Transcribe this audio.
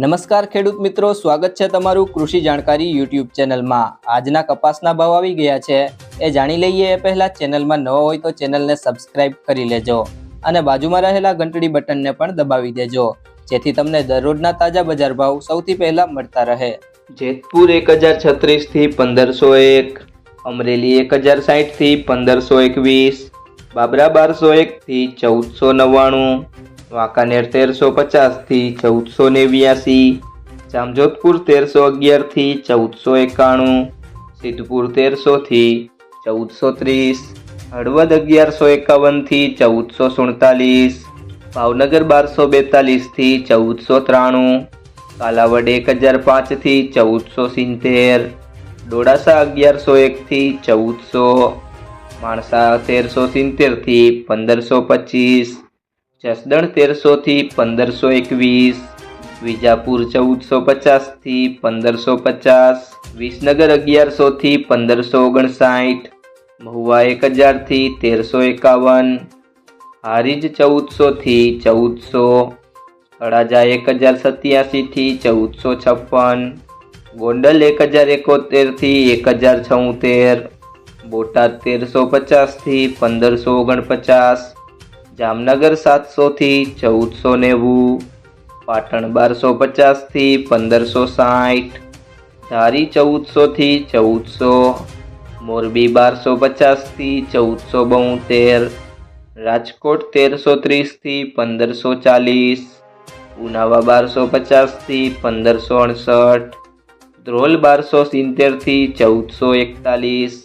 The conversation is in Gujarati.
નમસ્કાર ખેડૂત મિત્રો, સ્વાગત છે તમારું કૃષિ જાણકારી યુટ્યુબ ચેનલમાં. આજના કપાસના ભાવ આવી ગયા છે. એ જાણી લઈએ એ પહેલાં ચેનલમાં નવો હોય તો ચેનલને સબસ્ક્રાઇબ કરી લેજો અને બાજુમાં રહેલા ઘંટડી બટનને પણ દબાવી દેજો. જેથી તમને દરરોજના તાજા બજાર ભાવ સૌથી પહેલાં મળતા રહે. જેતપુર એક હજાર છત્રીસથી પંદરસો એક, અમરેલી એક હજાર સાઠથી પંદરસો એકવીસ, બાબરા બારસો એકથી ચૌદસો નવ્વાણું વાંકાનેર તેરસો પચાસથી ચૌદસો નેવ્યાસી, જામજોધપુર તેરસો અગિયારથી ચૌદસો એકાણું, સિદ્ધપુર તેરસો થી ચૌદસો ત્રીસ, હળવદ અગિયારસો એકાવનથી ચૌદસો સુડતાલીસ, ભાવનગર બારસો બેતાલીસથી ચૌદસો ત્રાણું, કાલાવડ એક હજાર પાંચથી ચૌદસો સિત્તેર, ડોડાસા અગિયારસો એક થી ચૌદસો, માણસા તેરસો સિત્તેરથી પંદરસો પચીસ જસદણ તેરસો થી પંદરસો એકવીસ, વિજાપુર ચૌદસો પચાસથી પંદરસો પચાસ, વિસનગર અગિયારસો થી પંદરસો ઓગણસાઠ, મહુવા એક હજારથી તેરસો એકાવન, હારીજ ચૌદસો થી ચૌદસો, અડાજા એક હજાર સત્યાસી થી ચૌદસો છપ્પન, ગોંડલ એક હજાર એકોતેરથી એક હજાર છોતેર, બોટાદ તેરસો પચાસથી પંદરસો ઓગણપચાસ જામનગર સાતસો થી ચૌદસો નેવું, પાટણ બારસો પચાસથી પંદરસો સાઠ, ધારી ચૌદસો થી ચૌદસો, મોરબી બારસો પચાસથી ચૌદસો બોતેર, રાજકોટ તેરસો ત્રીસથી પંદરસો ચાલીસ, ઉનાવા બારસો પચાસથી પંદરસો અડસઠ, ધ્રોલ બારસો સિત્તેરથી ચૌદસો એકતાલીસ